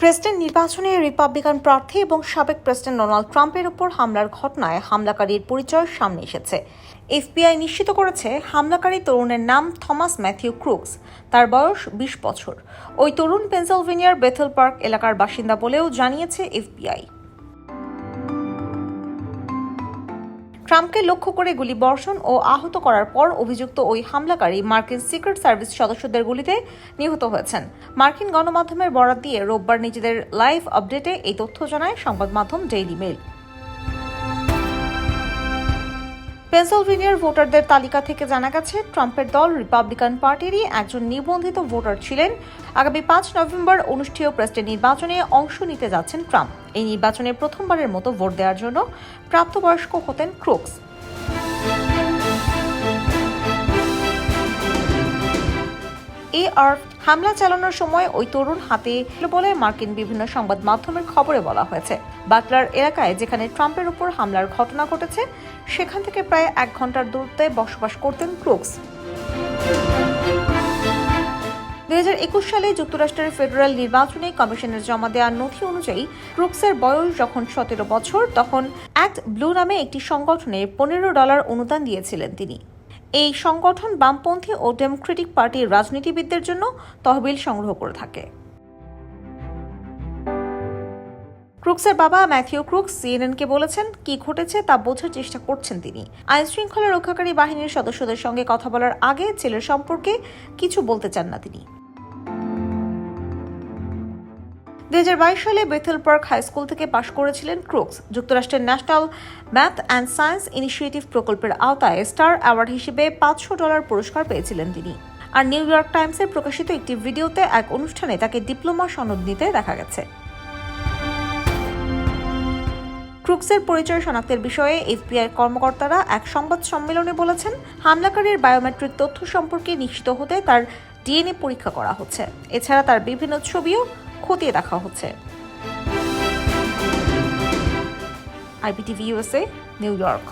President নির্বাচনে Republican প্রার্থী এবং সাবেক প্রেসিডেন্ট ডোনাল্ড ট্রাম্পের উপর হামলার ঘটনায় হামলাকারীর পরিচয় সামনে এসেছে। এফবিআই নিশ্চিত করেছে, হামলাকারী তরুণের নাম থমাস ম্যাথিউ ক্রুকস। তার বয়স বিশ বছর। ওই তরুণ পেনসিলভেনিয়ার বেথেল পার্ক এলাকার বাসিন্দা বলেও জানিয়েছে এফবিআই। ট্রাম্পকে লক্ষ্য করে গুলি বর্ষণ ও আহত করার পর অভিযুক্ত ওই হামলাকারী মার্কিন সিক্রেট সার্ভিস সদস্যদের গুলিতে নিহত হয়েছেন। মার্কিন গণমাধ্যমের বরাত দিয়ে রোববার নিজেদের লাইভ আপডেটে এই তথ্য জানায় সংবাদ মাধ্যম ডেইলি মেল পেনসিলভেনিয়ার ভোটারদের তালিকা থেকে জানা গেছে, ট্রাম্পের দল রিপাবলিকান পার্টিরই একজন নিবন্ধিত ভোটার ছিলেন। আগামী পাঁচ নভেম্বর অনুষ্ঠেয় প্রেসিডেন্ট নির্বাচনে অংশ নিতে যাচ্ছেন ট্রাম্প। এই নির্বাচনে প্রথমবারের মতো ভোট দেওয়ার জন্য প্রাপ্তবয়স্ক হতেন ক্রুকস। এ আর হামলা চালানোর সময় ওই তরুণ হাতে বলে মার্কিন বিভিন্ন সংবাদ মাধ্যমের খবরে বলা হয়েছে। বাটলার এলাকায় যেখানে ট্রাম্পের উপর হামলার ঘটনা ঘটেছে, সেখান থেকে প্রায় এক ঘণ্টার দূরত্বে বসবাস করতেন ক্রুকস দুই হাজার একুশ সালে যুক্তরাষ্ট্রের ফেডারেল নির্বাচনে কমিশনের জমা দেওয়া নথি অনুযায়ী ক্রুকসের বয়স যখন সতেরো বছর, তখন অ্যাক্ট ব্লু নামে একটি সংগঠনে পনেরো ডলার অনুদান দিয়েছিলেন তিনি। এই সংগঠন বামপন্থী ও ডেমোক্রেটিক পার্টির রাজনীতিবিদদের জন্য তহবিল সংগ্রহ করে থাকে। ক্রুক্সের বাবা ম্যাথিউ ক্রুক্স সিএনএনকে বলেছেন, কি ঘটেছে তা বোঝার চেষ্টা করছেন তিনি। আইনশৃঙ্খলা রক্ষাকারী বাহিনীর সদস্যদের সঙ্গে কথা বলার আগে ছেলের সম্পর্কে কিছু বলতে চান না তিনি। দু হাজার বাইশ সালে বেথেল পার্ক হাই স্কুল থেকে পাশ করেছিলেন ক্রুকস। যুক্তরাষ্ট্রের National Math and Science Initiative প্রকল্পের আওতায় স্টার অ্যাওয়ার্ড হিসেবে পাঁচশো ডলার পুরস্কার পেয়েছিলেন তিনি। আর নিউ ইয়র্ক টাইমসের প্রকাশিত একটি ভিডিওতে এক অনুষ্ঠানে তাকে ডিপ্লোমা সনদ নিতে দেখা গেছে। ক্রুকসের পরিচয় শনাক্তের বিষয়ে এফবিআই কর্মকর্তারা এক সংবাদ সম্মেলনে বলেছেন, হামলাকারীর বায়োমেট্রিক তথ্য সম্পর্কে নিশ্চিত হতে তার ডিএনএ পরীক্ষা করা হচ্ছে। এছাড়া তার বিভিন্ন ছবিও খতিয়ে দেখা হচ্ছে। IPTV USA new York